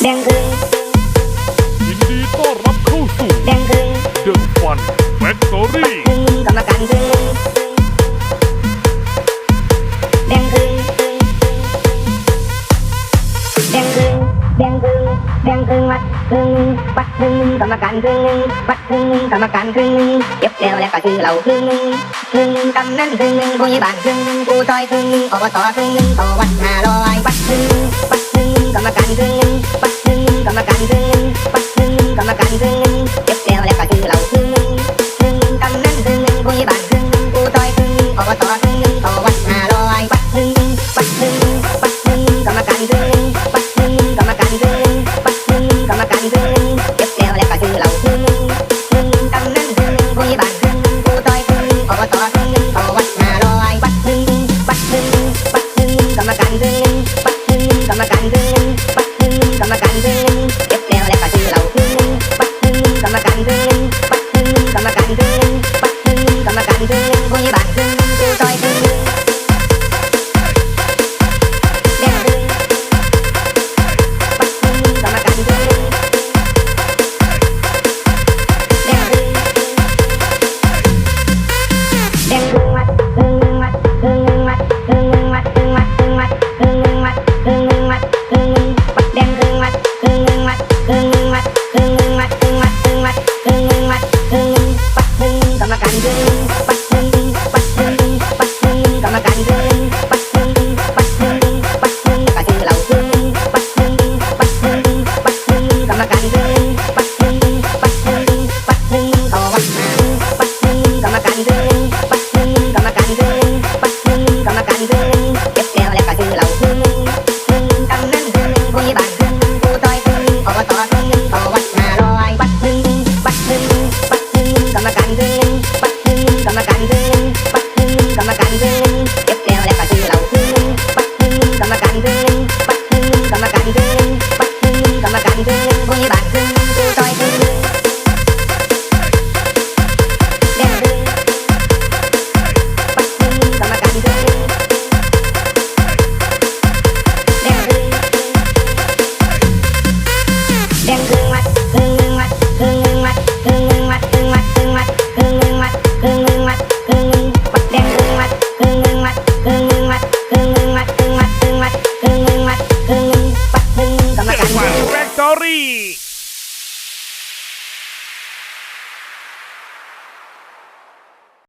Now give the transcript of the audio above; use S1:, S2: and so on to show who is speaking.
S1: แดงกึ่
S2: ยินดีต้อนรับเข้าสู่
S1: แดงกึ่งเดอะฟันแฟคทอรี่กึ่งกรรมการกึ่งแดงกึ่งแดงกึ่งแดงกึ่งแดงกึ่งวัดกึ่งวัดกึ่งกรรมการกึ่งวัดกึ่งกรรมการกึ่งเย็บแล้วแล้วก็คือเรากึ่งกึ่งกำนันกึ่งผู้ใหญ่บานึ่งผู้ซอยกึ่งอบตกึ่งต่อ bem. and good.